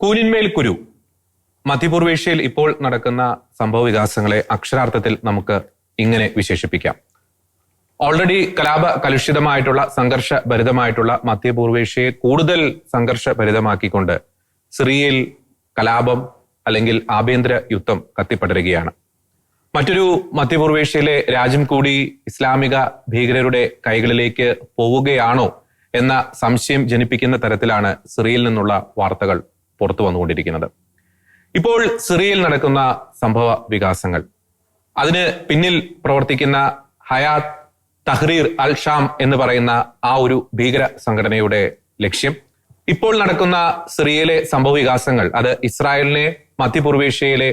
കൂനിന്മേൽ കുരു. മധ്യപൂർവേഷ്യയിൽ ഇപ്പോൾ നടക്കുന്ന സംഭവ വികാസങ്ങളെ അക്ഷരാർത്ഥത്തിൽ നമുക്ക് ഇങ്ങനെ വിശേഷിപ്പിക്കാം. ഓൾറെഡി കലാപ കലുഷിതമായിട്ടുള്ള സംഘർഷ ഭരിതമായിട്ടുള്ള മധ്യപൂർവേഷ്യയെ കൂടുതൽ സംഘർഷ ഭരിതമാക്കിക്കൊണ്ട് സിറിയയിൽ കലാപം അല്ലെങ്കിൽ ആഭ്യന്തര യുദ്ധം കത്തിപ്പടരുകയാണ്. മറ്റൊരു മധ്യപൂർവേഷ്യയിലെ രാജ്യം കൂടി ഇസ്ലാമിക ഭീകരരുടെ കൈകളിലേക്ക് പോവുകയാണോ എന്ന സംശയം ജനിപ്പിക്കുന്ന തരത്തിലാണ് സിറിയയിൽ നിന്നുള്ള വാർത്തകൾ. പുറത്തു വന്നുകൊണ്ടിരിക്കുന്നത്. ഇപ്പോൾ സിറിയയിൽ നടക്കുന്ന സംഭവ വികാസങ്ങൾ. അതിന് പിന്നിൽ പ്രവർത്തിക്കുന്ന ഹയാത്ത് തഹ്രീർ അൽ ഷാം എന്ന് പറയുന്ന ആ ഒരു ഭീകര സംഘടനയുടെ ലക്ഷ്യം. ഇപ്പോൾ നടക്കുന്ന സിറിയയിലെ സംഭവ വികാസങ്ങൾ അത് ഇസ്രായേലിനെ മധ്യപൂർവേഷ്യയിലെ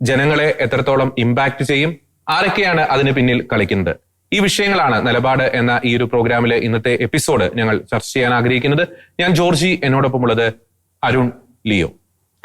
ജനങ്ങളെ എത്രത്തോളം ഇമ്പാക്ട് ചെയ്യും ആരൊക്കെയാണ് അതിന് പിന്നിൽ കളിക്കുന്നത്? ഈ വിഷയങ്ങളാണ് നിലപാട് എന്ന ഈ ഒരു പ്രോഗ്രാമിലെ ഇന്നത്തെ എപ്പിസോഡ് ഞങ്ങൾ ചർച്ച ചെയ്യാൻ ആഗ്രഹിക്കുന്നത്. ഞാൻ ജോർജി എന്നോടൊപ്പമുള്ളത് അരുൺ ലിയോ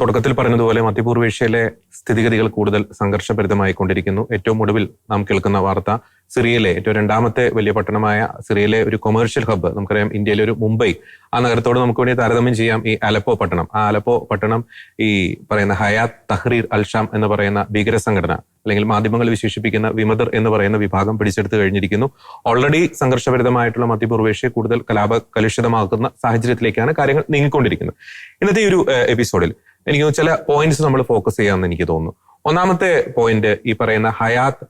തുടക്കത്തിൽ പറഞ്ഞതുപോലെ മധ്യപൂർവേഷ്യയിലെ സ്ഥിതിഗതികൾ കൂടുതൽ സംഘർഷഭരിതമായി കൊണ്ടിരിക്കുന്നു ഏറ്റവും ഒടുവിൽ നാം കേൾക്കുന്ന വാർത്ത സിറിയയിലെ ഏറ്റവും രണ്ടാമത്തെ വലിയ പട്ടണമായ സിറിയയിലെ ഒരു കൊമേഴ്ഷ്യൽ ഹബ്ബ് നമുക്കറിയാം ഇന്ത്യയിലെ ഒരു മുംബൈ. ആ നഗരത്തോട് നമുക്ക് വേണ്ടി താരതമ്യം ചെയ്യാം ഈ അലപ്പോ പട്ടണം. ആ അലപ്പോ പട്ടണം ഈ പറയുന്ന ഹയാത്ത് തഹ്രീർ അൽഷാം എന്ന് പറയുന്ന ഭീകര സംഘടന അല്ലെങ്കിൽ മാധ്യമങ്ങൾ വിശേഷിപ്പിക്കുന്ന വിമതർ എന്ന് പറയുന്ന വിഭാഗം പിടിച്ചെടുത്ത് കഴിഞ്ഞിരിക്കുന്നു. ഓൾറെഡി സംഘർഷഭരിതമായിട്ടുള്ള മധ്യപൂർവേഷ്യ കൂടുതൽ കലാപ കലുഷിതമാക്കുന്ന സാഹചര്യത്തിലേക്കാണ് കാര്യങ്ങൾ നീങ്ങിക്കൊണ്ടിരിക്കുന്നത്. ഇന്നത്തെ ഈ ഒരു എപ്പിസോഡിൽ എനിക്ക് ചില പോയിന്റ്സ് നമ്മൾ ഫോക്കസ് ചെയ്യാമെന്ന് എനിക്ക് തോന്നുന്നു. ഒന്നാമത്തെ പോയിന്റ് ഈ പറയുന്ന ഹയാത്ത്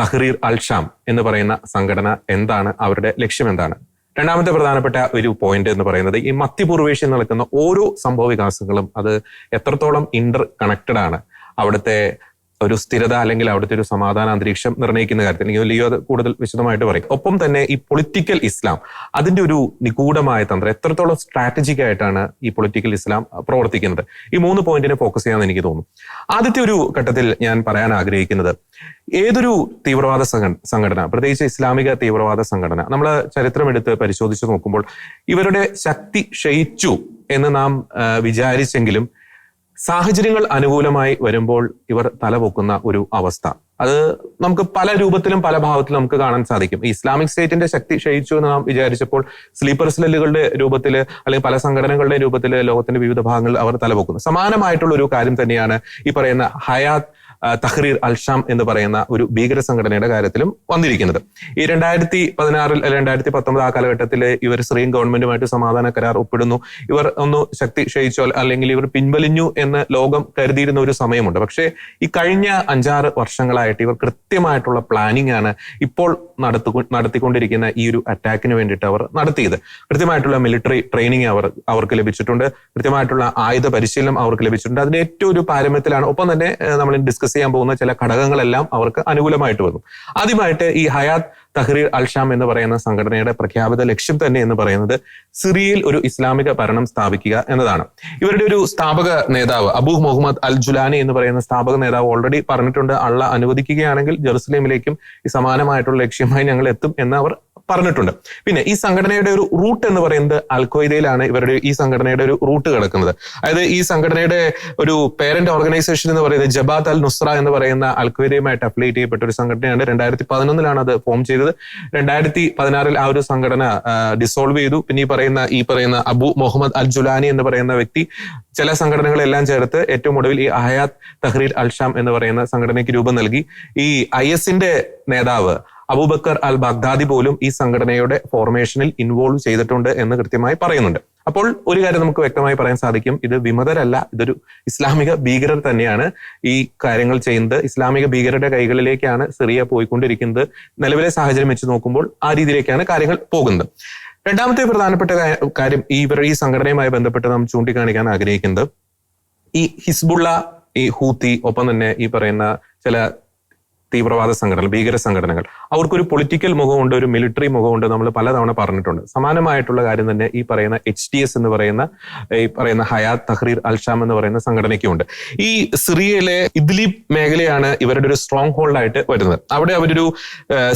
തഹ്രീർ അൽഷാം എന്ന് പറയുന്ന സംഘടന എന്താണ്? അവരുടെ ലക്ഷ്യം എന്താണ്? രണ്ടാമത്തെ പ്രധാനപ്പെട്ട ഒരു പോയിന്റ് എന്ന് പറയുന്നത് ഈ മധ്യപൂർവേഷ്യയിൽ നടക്കുന്ന ഓരോ സംഭവ വികാസങ്ങളും അത് എത്രത്തോളം ഇന്റർ കണക്റ്റഡ് ആണ്. അവിടുത്തെ ഒരു സ്ഥിരത അല്ലെങ്കിൽ അവിടുത്തെ ഒരു സമാധാന അന്തരീക്ഷം നിർണയിക്കുന്ന കാര്യത്തിൽ. എനിക്ക് ലിയോ കൂടുതൽ വിശദമായിട്ട് പറയും. ഒപ്പം തന്നെ ഈ പൊളിറ്റിക്കൽ ഇസ്ലാം അതിന്റെ ഒരു നിഗൂഢമായ തന്ത്രം എത്രത്തോളം സ്ട്രാറ്റജിക് ആയിട്ടാണ് ഈ പൊളിറ്റിക്കൽ ഇസ്ലാം പ്രവർത്തിക്കുന്നത്? ഈ മൂന്ന് പോയിന്റിനെ ഫോക്കസ് ചെയ്യാമെന്ന് എനിക്ക് തോന്നുന്നു. ആദ്യത്തെ ഒരു ഘട്ടത്തിൽ ഞാൻ പറയാൻ ആഗ്രഹിക്കുന്നത് ഏതൊരു തീവ്രവാദ സംഘടന പ്രത്യേകിച്ച് ഇസ്ലാമിക തീവ്രവാദ സംഘടന നമ്മൾ ചരിത്രമെടുത്ത് പരിശോധിച്ച് നോക്കുമ്പോൾ ഇവരുടെ ശക്തി ക്ഷയിച്ചു എന്ന് നാം വിചാരിച്ചെങ്കിലും സാഹചര്യങ്ങൾ അനുകൂലമായി വരുമ്പോൾ ഇവർ തലപൊക്കുന്ന ഒരു അവസ്ഥ. അത് നമുക്ക് പല രൂപത്തിലും പല ഭാവത്തിലും നമുക്ക് കാണാൻ സാധിക്കും. ഇസ്ലാമിക് സ്റ്റേറ്റിന്റെ ശക്തി ക്ഷയിച്ചു എന്ന് നാം വിചാരിച്ചപ്പോൾ സ്ലീപ്പർ സെല്ലുകളുടെ രൂപത്തിൽ അല്ലെങ്കിൽ പല സംഘടനകളുടെ രൂപത്തിൽ ലോകത്തിന്റെ വിവിധ ഭാഗങ്ങളിൽ അവർ തലപൊക്കുന്നു. സമാനമായിട്ടുള്ള ഒരു കാര്യം തന്നെയാണ് ഈ പറയുന്ന ഹയാത്ത് തഹ്രീർ അൽഷാം എന്ന് പറയുന്ന ഒരു ഭീകര സംഘടനയുടെ കാര്യത്തിലും വന്നിരിക്കുന്നത്. ഈ രണ്ടായിരത്തി പതിനാറിൽ രണ്ടായിരത്തി പത്തൊമ്പത് ആ കാലഘട്ടത്തിൽ ഇവർ ശ്രീം ഗവൺമെന്റുമായിട്ട് സമാധാന കരാർ ഒപ്പിടുന്നു. ഇവർ ഒന്ന് ശക്തി ക്ഷയിച്ചോ അല്ലെങ്കിൽ ഇവർ പിൻവലിഞ്ഞു എന്ന് ലോകം കരുതിയിരുന്ന ഒരു സമയമുണ്ട്. പക്ഷേ ഈ കഴിഞ്ഞ അഞ്ചാറ് വർഷങ്ങളായിട്ട് ഇവർ കൃത്യമായിട്ടുള്ള പ്ലാനിംഗ് ആണ് ഇപ്പോൾ നടത്തു നടത്തിക്കൊണ്ടിരിക്കുന്ന ഈ ഒരു അറ്റാക്കിന് വേണ്ടിയിട്ട് അവർ നടത്തിയത്. കൃത്യമായിട്ടുള്ള മിലിറ്ററി ട്രെയിനിങ് അവർ അവർക്ക് ലഭിച്ചിട്ടുണ്ട്. കൃത്യമായിട്ടുള്ള ആയുധ പരിശീലനം അവർക്ക് ലഭിച്ചിട്ടുണ്ട്. അതിന്റെ ഏറ്റവും ഒരു പാരമ്യത്തിലാണ്. ഒപ്പം തന്നെ നമ്മൾ ഡിസ്കസ് ചെയ്യാൻ പോകുന്ന ചില ഘടകങ്ങളെല്ലാം അവർക്ക് അനുകൂലമായിട്ട് വന്നു. ആദ്യമായിട്ട് ഈ ഹയാത്ത് തഹ്രീർ അൽഷാം എന്ന് പറയുന്ന സംഘടനയുടെ പ്രഖ്യാപിത ലക്ഷ്യം തന്നെ എന്ന് പറയുന്നത് സിറിയയിൽ ഒരു ഇസ്ലാമിക ഭരണം സ്ഥാപിക്കുക എന്നതാണ്. ഇവരുടെ ഒരു സ്ഥാപക നേതാവ് അബു മുഹമ്മദ് അൽ ജുലാനി എന്ന് പറയുന്ന സ്ഥാപക നേതാവ് ഓൾറെഡി പറഞ്ഞിട്ടുണ്ട് അള്ള അനുവദിക്കുകയാണെങ്കിൽ ജെറുസലേമിലേക്കും സമാനമായിട്ടുള്ള ലക്ഷ്യമായി ഞങ്ങൾ എത്തും എന്ന് അവർ പറഞ്ഞിട്ടുണ്ട്. പിന്നെ ഈ സംഘടനയുടെ ഒരു റൂട്ട് എന്ന് പറയുന്നത് അൽക്വയ്ദയിലാണ് ഇവരുടെ ഈ സംഘടനയുടെ ഒരു റൂട്ട് കിടക്കുന്നത്. അതായത് ഈ സംഘടനയുടെ ഒരു പേരന്റ് ഓർഗനൈസേഷൻ എന്ന് പറയുന്നത് ജബാത്ത് അൽ നുസ്ര എന്ന് പറയുന്ന അൽക്വയ്ദയുമായിട്ട് അഫിലേറ്റ് ചെയ്യപ്പെട്ട ഒരു സംഘടനയാണ്. രണ്ടായിരത്തി പതിനൊന്നിലാണ് അത് ഫോം ചെയ്തത്. രണ്ടായിരത്തി പതിനാറിൽ ആ ഒരു സംഘടന ഡിസോൾവ് ചെയ്തു. പിന്നെ ഈ പറയുന്ന ഈ പറയുന്ന അബു മുഹമ്മദ് അൽ ജുലാനി എന്ന് പറയുന്ന വ്യക്തി ചില സംഘടനകളെല്ലാം ചേർത്ത് ഏറ്റവും ഒടുവിൽ ഈ അഹയാത്ത് തഹ്രീർ അൽഷാം എന്ന് പറയുന്ന സംഘടനയ്ക്ക് രൂപം നൽകി. ഈ ഐ എസിന്റെ നേതാവ് അബൂബക്കർ അൽ ബഗ്ദാദി പോലും ഈ സംഘടനയുടെ ഫോർമേഷനിൽ ഇൻവോൾവ് ചെയ്തിട്ടുണ്ട് എന്ന് കൃത്യമായി പറയുന്നുണ്ട്. അപ്പോൾ ഒരു കാര്യം നമുക്ക് വ്യക്തമായി പറയാൻ സാധിക്കും. ഇത് വിമതരല്ല ഇതൊരു ഇസ്ലാമിക ഭീകരർ തന്നെയാണ് ഈ കാര്യങ്ങൾ ചെയ്യുന്നത്. ഇസ്ലാമിക ഭീകരരുടെ കൈകളിലേക്കാണ് സിറിയ പോയിക്കൊണ്ടിരിക്കുന്നത്. നിലവിലെ സാഹചര്യം വെച്ച് നോക്കുമ്പോൾ ആ രീതിയിലേക്കാണ് കാര്യങ്ങൾ പോകുന്നത്. രണ്ടാമത്തെ പ്രധാനപ്പെട്ട കാര്യം ഈ ഇവർ ഈ സംഘടനയുമായി ബന്ധപ്പെട്ട് നാം ചൂണ്ടിക്കാണിക്കാൻ ആഗ്രഹിക്കുന്നത്. ഈ ഹിസ്ബുള്ള ഈ ഹൂത്തി ഒപ്പം തന്നെ ഈ പറയുന്ന ചില തീവ്രവാദ സംഘടനകൾ ഭീകര സംഘടനകൾ. അവർക്കൊരു പൊളിറ്റിക്കൽ മുഖമുണ്ട് ഒരു മിലിറ്ററി മുഖമുണ്ട് നമ്മൾ പലതവണ പറഞ്ഞിട്ടുണ്ട്. സമാനമായിട്ടുള്ള കാര്യം തന്നെ ഈ പറയുന്ന എച്ച് ഡി എസ് എന്ന് പറയുന്ന ഈ പറയുന്ന ഹയാത്ത് തഹ്രീർ അൽഷാം എന്ന് പറയുന്ന സംഘടനയ്ക്കുമുണ്ട്. ഈ സിറിയയിലെ ഇദ്ലീബ് മേഖലയാണ് ഇവരുടെ ഒരു സ്ട്രോങ് ഹോൾഡ് ആയിട്ട് വരുന്നത്. അവിടെ അവരൊരു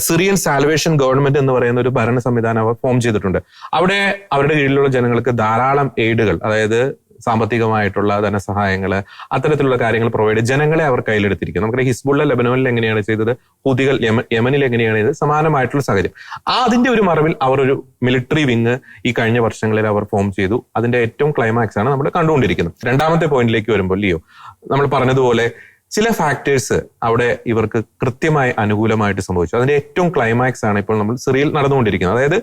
സിറിയൻ സാൽവേഷൻ ഗവൺമെന്റ് എന്ന് പറയുന്ന ഒരു ഭരണ സംവിധാനം അവർ ഫോം ചെയ്തിട്ടുണ്ട്. അവിടെ അവരുടെ കീഴിലുള്ള ജനങ്ങൾക്ക് ധാരാളം എയ്ഡുകൾ അതായത് സാമ്പത്തികമായിട്ടുള്ള ധനസഹായങ്ങൾ അത്തരത്തിലുള്ള കാര്യങ്ങൾ പ്രൊവൈഡ് ജനങ്ങളെ അവർ കയ്യിലെടുത്തിരിക്കുന്നു. നമുക്ക് ഹിസ്ബുള്ള ലബനോനിൽ എങ്ങനെയാണ് ചെയ്തത്? ഹൂതികൾ യമനിൽ എങ്ങനെയാണ് ചെയ്തത്? സമാനമായിട്ടുള്ള സാഹചര്യം. ആ അതിന്റെ ഒരു മറവിൽ അവർ ഒരു മിലിറ്ററി വിങ് ഈ കഴിഞ്ഞ വർഷങ്ങളിൽ അവർ ഫോം ചെയ്തു. അതിന്റെ ഏറ്റവും ക്ലൈമാക്സ് ആണ് നമ്മൾ കണ്ടുകൊണ്ടിരിക്കുന്നത്. രണ്ടാമത്തെ പോയിന്റിലേക്ക് വരുമ്പോൾ ലിയോ നമ്മൾ പറഞ്ഞതുപോലെ ചില ഫാക്ടേഴ്സ് അവിടെ ഇവർക്ക് കൃത്യമായി അനുകൂലമായിട്ട് സംഭവിച്ചു. അതിന്റെ ഏറ്റവും ക്ലൈമാക്സ് ആണ് ഇപ്പോൾ നമ്മൾ സിറിയയിൽ നടന്നുകൊണ്ടിരിക്കുന്നത്. അതായത്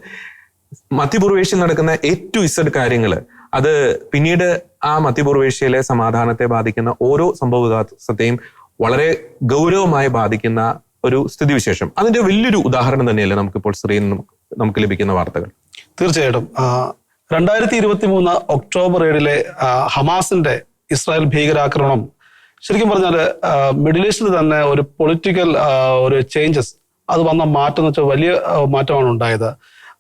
മധ്യപൂർവേഷ്യയിൽ നടക്കുന്ന എ ടു ഇസഡ് കാര്യങ്ങൾ അത് പിന്നീട് ആ മധ്യപൂർവേഷ്യയിലെ സമാധാനത്തെ ബാധിക്കുന്ന ഓരോ സംഭവ വികാസത്തെയും വളരെ ഗൗരവമായി ബാധിക്കുന്ന ഒരു സ്ഥിതിവിശേഷം. അതിന്റെ വലിയൊരു ഉദാഹരണം തന്നെയല്ലേ നമുക്കിപ്പോൾ നിന്നും നമുക്ക് ലഭിക്കുന്ന വാർത്തകൾ? തീർച്ചയായിട്ടും. രണ്ടായിരത്തി ഇരുപത്തി മൂന്ന് ഒക്ടോബർ ഏഴിലെ ഹമാസിന്റെ ഇസ്രായേൽ ഭീകരാക്രമണം ശരിക്കും പറഞ്ഞാൽ മിഡിൽ ഈസ്റ്റിൽ തന്നെ ഒരു പൊളിറ്റിക്കൽ ഒരു ചേഞ്ചസ് അത് വന്ന മാറ്റം എന്ന് വെച്ചാൽ വലിയ മാറ്റമാണ് ഉണ്ടായത്.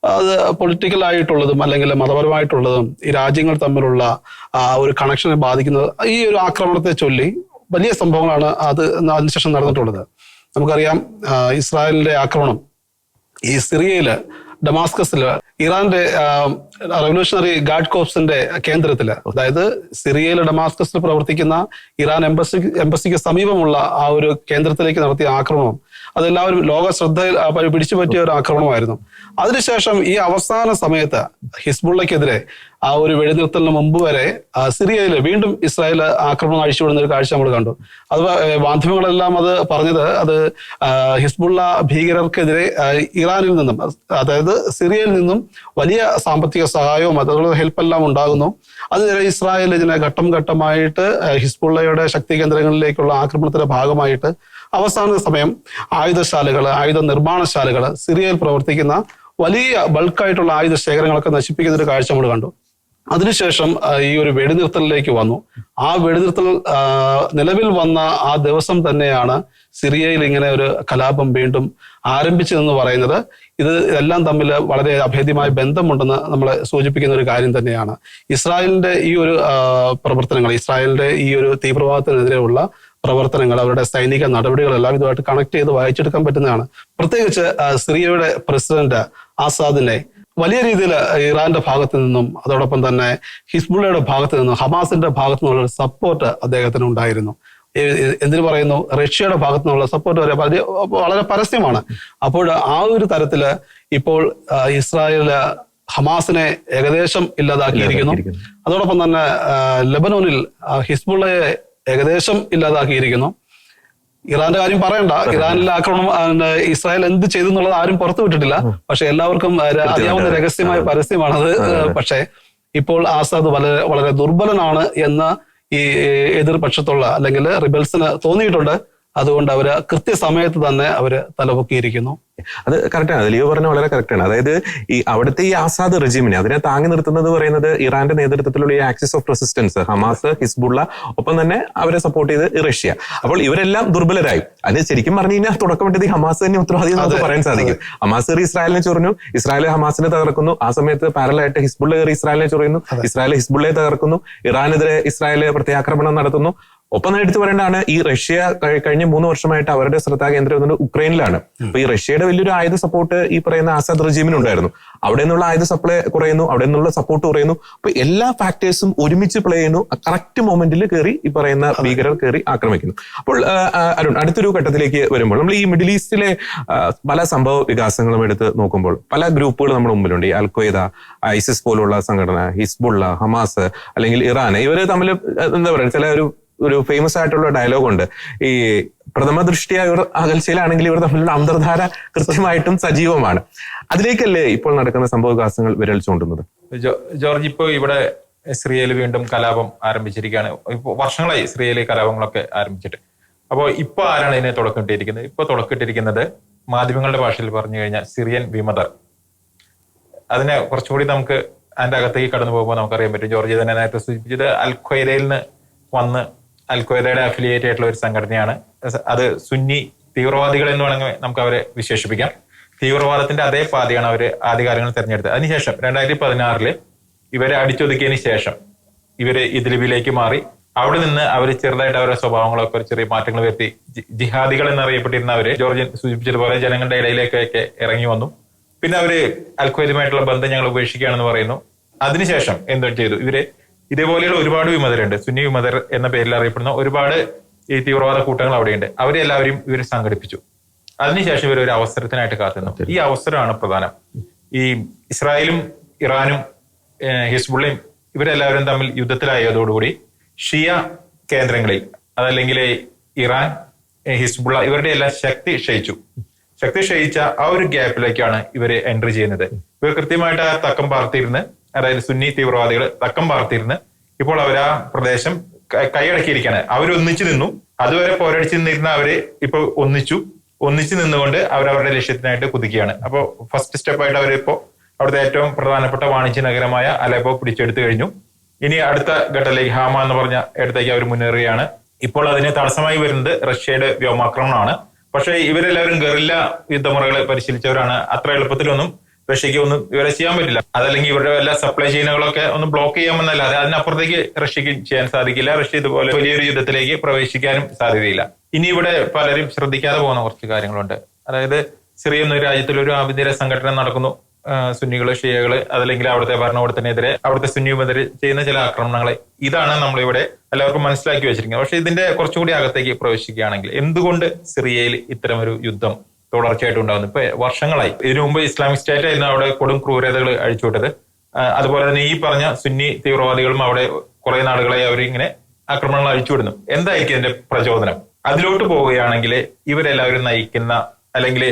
അത് പൊളിറ്റിക്കൽ ആയിട്ടുള്ളതും അല്ലെങ്കിൽ മതപരമായിട്ടുള്ളതും ഈ രാജ്യങ്ങൾ തമ്മിലുള്ള ഒരു കണക്ഷനെ ബാധിക്കുന്നത് ഈ ഒരു ആക്രമണത്തെ ചൊല്ലി വലിയ സംഭവങ്ങളാണ് അത് അതിനുശേഷം നടന്നിട്ടുള്ളത്. നമുക്കറിയാം ഇസ്രായേലിന്റെ ആക്രമണം ഈ സിറിയയിൽ ഡമാസ്കസിൽ ഇറാന്റെ റവല്യൂഷണറി ഗാർഡ് കോപ്സിന്റെ കേന്ദ്രത്തിൽ അതായത് സിറിയയിലെ ഡമാസ്കസിൽ പ്രവർത്തിക്കുന്ന ഇറാൻ എംബസി എംബസിക്ക് സമീപമുള്ള ആ ഒരു കേന്ദ്രത്തിലേക്ക് നടത്തിയ ആക്രമണം അതെല്ലാവരും ലോക ശ്രദ്ധ പിടിച്ചുപറ്റിയ പിടിച്ചു പറ്റിയ ഒരു ആക്രമണമായിരുന്നു. അതിനുശേഷം ഈ അവസാന സമയത്ത് ഹിസ്ബുള്ളക്കെതിരെ ആ ഒരു വെടിനിർത്തലിന് മുമ്പ് വരെ സിറിയയിൽ വീണ്ടും ഇസ്രായേൽ ആക്രമണം അഴിച്ചുവിടുന്ന ഒരു കാഴ്ച നമ്മൾ കണ്ടു. അത് മാധ്യമങ്ങളെല്ലാം അത് പറഞ്ഞത് അത് ഹിസ്ബുള്ള ഭീകരർക്കെതിരെ ഇറാനിൽ നിന്നും അതായത് സിറിയയിൽ നിന്നും വലിയ സാമ്പത്തിക സഹായവും അതുപോലെ ഹെൽപ്പെല്ലാം ഉണ്ടാകുന്നു. അതിനെതിരെ ഇസ്രായേൽ ഇതിനെ ഘട്ടം ഘട്ടമായിട്ട് ഹിസ്ബുള്ളയുടെ ശക്തി കേന്ദ്രങ്ങളിലേക്കുള്ള ആക്രമണത്തിന്റെ ഭാഗമായിട്ട് അവസാന സമയം ആയുധശാലകൾ ആയുധ നിർമ്മാണശാലകൾ സിറിയയിൽ പ്രവർത്തിക്കുന്ന വലിയ ബൾക്കായിട്ടുള്ള ആയുധ ശേഖരങ്ങളൊക്കെ നശിപ്പിക്കുന്ന ഒരു കാഴ്ച നമ്മൾ കണ്ടു. അതിനുശേഷം ഈ ഒരു വെടിനിർത്തലിലേക്ക് വന്നു. ആ വെടിനിർത്തൽ നിലവിൽ വന്ന ആ ദിവസം തന്നെയാണ് സിറിയയിൽ ഇങ്ങനെ ഒരു കലാപം വീണ്ടും ആരംഭിച്ചതെന്ന് പറയുന്നത്. ഇത് എല്ലാം തമ്മിൽ വളരെ അഭേദ്യമായ ബന്ധമുണ്ടെന്ന് നമ്മളെ സൂചിപ്പിക്കുന്ന ഒരു കാര്യം തന്നെയാണ്. ഇസ്രായേലിന്റെ ഈ ഒരു പ്രവർത്തനങ്ങൾ ഇസ്രായേലിന്റെ ഈ ഒരു തീവ്രവാദത്തിനെതിരെയുള്ള പ്രവർത്തനങ്ങൾ അവരുടെ സൈനിക നടപടികളെല്ലാം ഇതുമായിട്ട് കണക്ട് ചെയ്ത് വായിച്ചെടുക്കാൻ പറ്റുന്നതാണ്. പ്രത്യേകിച്ച് സിറിയയുടെ പ്രസിഡന്റ് ആസാദിനെ വലിയ രീതിയിൽ ഇറാന്റെ ഭാഗത്തു നിന്നും അതോടൊപ്പം തന്നെ ഹിസ്ബുള്ളയുടെ ഭാഗത്തു നിന്നും ഹമാസിന്റെ ഭാഗത്തു നിന്നുള്ള സപ്പോർട്ട് അദ്ദേഹത്തിന് ഉണ്ടായിരുന്നു. എന്തിനു പറയുന്നു? റഷ്യയുടെ ഭാഗത്തു നിന്നുള്ള സപ്പോർട്ട് വരെ വളരെ പരസ്യമാണ്. അപ്പോൾ ആ ഒരു തരത്തിൽ ഇപ്പോൾ ഇസ്രായേൽ ഹമാസിനെ ഏകദേശം ഇല്ലാതാക്കിയിരിക്കുന്നു. അതോടൊപ്പം തന്നെ ലെബനോനിൽ ഹിസ്ബുള്ളയെ ഏകദേശം ഇല്ലാതാക്കിയിരിക്കുന്നു. ഇറാന്റെ കാര്യം പറയണ്ട. ഇറാനിലെ ആക്രമണം ഇസ്രായേൽ എന്ത് ചെയ്തു എന്നുള്ളത് ആരും പുറത്തു വിട്ടിട്ടില്ല. പക്ഷെ എല്ലാവർക്കും അറിയാവുന്ന രഹസ്യമായ പരസ്യമാണത്. പക്ഷേ ഇപ്പോൾ ആസാദ് വളരെ വളരെ ദുർബലനാണ് എന്ന ഈ എതിർപക്ഷത്തുള്ള അല്ലെങ്കിൽ റിബൽസിന് തോന്നിയിട്ടുണ്ട്. അതുകൊണ്ട് അവർ കൃത്യസമയത്ത് തന്നെ അവർ തലപൊക്കിയിരിക്കുന്നു. അത് കറക്റ്റാണ് ലിയോ പറഞ്ഞ വളരെ കറക്റ്റാണ് അതായത് ഈ അവിടുത്തെ ഈ ആസാദ് റെജിമിനെ അതിനെ താങ്ങി നിർത്തുന്നത് പറയുന്നത് ഇറാന്റെ നേതൃത്വത്തിലുള്ള ഈ axis of resistance Hamas Hezbollah ഒപ്പം തന്നെ അവരെ സപ്പോർട്ട് ചെയ്ത് റഷ്യ. അപ്പോൾ ഇവരെല്ലാം ദുർബലരായി. അത് ശരിക്കും പറഞ്ഞു കഴിഞ്ഞാൽ തുടക്കമിട്ടത് ഈ ഹമാസ് തന്നെ ഉത്തരവാദി നമുക്ക് പറയാൻ സാധിക്കും. ഹമാസ് കയറി ഇസ്രായേലിനെ ചൊറിഞ്ഞു. ഇസ്രായേൽ ഹമാസിനെ തകർക്കുന്നു. ആ സമയത്ത് പാരലായിട്ട് ഹിസ്ബുള്ള കയറി ഇസ്രായേലിനെ ചൊറിയുന്നു. ഇസ്രായേൽ ഹിസ്ബുള്ളയെ തകർക്കുന്നു. ഇറാനെതിരെ ഇസ്രായേൽ പ്രത്യാക്രമണം നടത്തുന്നു. ഒപ്പം തന്നെ എടുത്തു പറയേണ്ടതാണ് ഈ റഷ്യ കഴിഞ്ഞ മൂന്ന് വർഷമായിട്ട് അവരുടെ ശ്രദ്ധാകേന്ദ്രം ഉക്രൈനിലാണ്. അപ്പൊ ഈ റഷ്യയുടെ വലിയൊരു ആയുധ സപ്പോർട്ട് ഈ പറയുന്ന ആസാദ് റെജീമിനുണ്ടായിരുന്നു അവിടെ നിന്നുള്ള ആയുധ സപ്ലൈ കുറയുന്നു അവിടെ നിന്നുള്ള സപ്പോർട്ട് കുറയുന്നു. അപ്പൊ എല്ലാ ഫാക്ടേഴ്സും ഒരുമിച്ച് പ്ലേ ചെയ്യുന്നു കറക്റ്റ് മൊമെന്റിൽ കയറി ഈ പറയുന്ന ഭീകരർ കയറി ആക്രമിക്കുന്നു. അപ്പോൾ അരുൺ അടുത്തൊരു ഘട്ടത്തിലേക്ക് വരുമ്പോൾ നമ്മൾ ഈ മിഡിൽ ഈസ്റ്റിലെ പല സംഭവ വികാസങ്ങളും എടുത്ത് നോക്കുമ്പോൾ പല ഗ്രൂപ്പുകൾ നമ്മുടെ മുമ്പിലുണ്ട്. ഈ അൽക്വയ്ദ ഐസിസ് പോലുള്ള സംഘടന ഹിസ്ബുള്ള ഹമാസ് അല്ലെങ്കിൽ ഇറാൻ ഇവർ തമ്മിൽ എന്താ പറയുക ചില ഒരു ഒരു ഫേമസ് ആയിട്ടുള്ള ഡയലോഗ് ഉണ്ട്. ഈ പ്രഥമ ദൃഷ്ടിയ ഇവർ അകൽച്ചയിലാണെങ്കിൽ ഇവർ തമ്മിലുള്ള അന്തർധാര കൃത്യമായിട്ടും സജീവമാണ്. അതിലേക്കല്ലേ ഇപ്പോൾ നടക്കുന്ന സംഭവ വികാസങ്ങൾ വിരൽ ചൂണ്ടുന്നത്? ജോർജ് ഇപ്പോൾ ഇവിടെ സിറിയയിൽ വീണ്ടും കലാപം ആരംഭിച്ചിരിക്കുകയാണ്. ഇപ്പോൾ വർഷങ്ങളായി സിറിയയിലെ കലാപങ്ങളൊക്കെ ആരംഭിച്ചിട്ട്. അപ്പോൾ ഇപ്പോൾ ആരാണ് ഇതിനെ തുടക്കമിട്ടിരിക്കുന്നത് ഇപ്പോൾ തുടക്കമിട്ടിരിക്കുന്നത് മാധ്യമങ്ങളുടെ ഭാഷയിൽ പറഞ്ഞു കഴിഞ്ഞാൽ സിറിയൻ വിമതർ അതിനെ കുറച്ചുകൂടി നമുക്ക് അതിന്റെ അകത്തേക്ക് കടന്നു പോകുമ്പോൾ നമുക്കറിയാൻ പറ്റും. ജോർജ് തന്നെ നേരത്തെ സൂചിപ്പിച്ചത് അൽ നിന്ന് വന്ന് അൽ ഖ്വയ്ദയുടെ അഫിലിയേറ്റ് ആയിട്ടുള്ള ഒരു സംഘടനയാണ്. അത് സുന്നി തീവ്രവാദികൾ എന്ന് വേണമെങ്കിൽ നമുക്ക് അവരെ വിശേഷിപ്പിക്കാം. തീവ്രവാദത്തിന്റെ അതേ പാതയാണ് അവർ ആദ്യകാലങ്ങളിൽ തെരഞ്ഞെടുത്തത്. അതിനുശേഷം രണ്ടായിരത്തി പതിനാറിൽ ഇവരെ അടിച്ചൊതുക്കിയതിന് ശേഷം ഇവർ ഇതിലിവിലേക്ക് മാറി. അവിടെ നിന്ന് അവർ ചെറുതായിട്ട് അവരുടെ സ്വഭാവങ്ങളൊക്കെ ഒരു ചെറിയ മാറ്റങ്ങൾ വരുത്തി. ജിഹാദികൾ എന്നറിയപ്പെട്ടിരുന്ന അവർ ജോർജിയൻ സൂചിപ്പിച്ചതുപോലെ ജനങ്ങളുടെ ഇടയിലേക്കൊക്കെ ഇറങ്ങി വന്നു. പിന്നെ അവർ അൽഖ്വയ്ദുമായിട്ടുള്ള ബന്ധം ഞങ്ങൾ ഉപേക്ഷിക്കുകയാണെന്ന് പറയുന്നു. അതിനുശേഷം എന്തോ ചെയ്തു. ഇവർ ഇതേപോലെയുള്ള ഒരുപാട് വിമതരുണ്ട്. സുന്നി വിമതർ എന്ന പേരിൽ അറിയപ്പെടുന്ന ഒരുപാട് ഈ തീവ്രവാദ കൂട്ടങ്ങൾ അവിടെയുണ്ട്. അവരെ എല്ലാവരും ഇവർ സംഘടിപ്പിച്ചു. അതിനുശേഷം ഇവർ ഒരു അവസരത്തിനായിട്ട് കാത്തുന്നു ഈ അവസരമാണ് പ്രധാനം. ഈ ഇസ്രായേലും ഇറാനും ഹിസ്ബുള്ളയും ഇവരെല്ലാവരും തമ്മിൽ യുദ്ധത്തിലായതോടുകൂടി ഷിയ കേന്ദ്രങ്ങളിൽ അതല്ലെങ്കിൽ ഇറാൻ ഹിസ്ബുള്ള ഇവരുടെ എല്ലാം ശക്തി ക്ഷയിച്ചു. ശക്തി ക്ഷയിച്ച ആ ഒരു ഗ്യാപ്പിലേക്കാണ് ഇവർ എൻട്രി ചെയ്യുന്നത്. ഇവർ കൃത്യമായിട്ട് ആ തക്കം പാർത്തിരുന്ന് അതായത് സുന്നി തീവ്രവാദികൾ തക്കം പാർത്തിരുന്ന് ഇപ്പോൾ അവർ ആ പ്രദേശം കൈയടക്കിയിരിക്കുകയാണ് അവർ ഒന്നിച്ചു നിന്നു. അതുവരെ പോരടിച്ചു നിന്നിരുന്ന അവർ ഇപ്പൊ ഒന്നിച്ചു. ഒന്നിച്ചു നിന്നുകൊണ്ട് അവർ അവരുടെ ലക്ഷ്യത്തിനായിട്ട് കുതിക്കുകയാണ്. അപ്പോൾ ഫസ്റ്റ് സ്റ്റെപ്പായിട്ട് അവരിപ്പോ അവിടുത്തെ ഏറ്റവും പ്രധാനപ്പെട്ട വാണിജ്യ നഗരമായ അലപ്പോ പിടിച്ചെടുത്തു കഴിഞ്ഞു. ഇനി അടുത്ത ഘട്ടത്തിലേക്ക് ഹാമ എന്ന് പറഞ്ഞ ഇടത്തേക്ക് അവർ മുന്നേറുകയാണ്. ഇപ്പോൾ അതിന് തടസ്സമായി വരുന്നത് റഷ്യയുടെ വ്യോമാക്രമണമാണ്. പക്ഷേ ഇവരെല്ലാവരും ഗറില്ല യുദ്ധമുറകളെ പരിശീലിച്ചവരാണ്. അത്ര എളുപ്പത്തിലൊന്നും റഷ്യക്ക് ഒന്നും ഇവരെ ചെയ്യാൻ പറ്റില്ല. അതല്ലെങ്കിൽ ഇവരുടെ എല്ലാ സപ്ലൈ ചെയിനുകളൊക്കെ ഒന്ന് ബ്ലോക്ക് ചെയ്യാമെന്നല്ലാതെ അതിനപ്പുറത്തേക്ക് റഷ്യക്ക് ചെയ്യാൻ സാധിക്കില്ല. റഷ്യ ഇതുപോലെ വലിയൊരു യുദ്ധത്തിലേക്ക് പ്രവേശിക്കാനും സാധ്യതയില്ല. ഇനി ഇവിടെ പലരും ശ്രദ്ധിക്കാതെ പോകുന്ന കുറച്ച് കാര്യങ്ങളുണ്ട്. അതായത് സിറിയ എന്ന രാജ്യത്തിൽ ഒരു ആഭ്യന്തര സംഘടന നടക്കുന്നു. സുന്നികൾ ഷിയകൾ അതല്ലെങ്കിൽ അവിടുത്തെ ഭരണകൂടത്തിനെതിരെ അവിടുത്തെ സുന്നിമെതിര് ചെയ്യുന്ന ചില ആക്രമണങ്ങൾ ഇതാണ് നമ്മളിവിടെ എല്ലാവർക്കും മനസ്സിലാക്കി വെച്ചിരിക്കുന്നത്. പക്ഷെ ഇതിന്റെ കുറച്ചുകൂടി അകത്തേക്ക് പ്രവേശിക്കുകയാണെങ്കിൽ എന്തുകൊണ്ട് സിറിയയിൽ ഇത്തരമൊരു യുദ്ധം തുടർച്ചയായിട്ട് ഉണ്ടാകുന്നു ഇപ്പൊ വർഷങ്ങളായി. ഇതിനു മുമ്പ് ഇസ്ലാമിക് സ്റ്റേറ്റ് ആയിരുന്നു അവിടെ കൊടും ക്രൂരതകൾ അഴിച്ചുവിട്ടത് അതുപോലെ തന്നെ ഈ പറഞ്ഞ സുന്നി തീവ്രവാദികളും അവിടെ കുറെ നാടുകളെ അവരിങ്ങനെ ആക്രമണങ്ങൾ അഴിച്ചുവിടുന്നു എന്തായിരിക്കും ഇതിന്റെ പ്രചോദനം? അതിലോട്ട് പോവുകയാണെങ്കിൽ ഇവരെല്ലാവരും നയിക്കുന്ന അല്ലെങ്കിൽ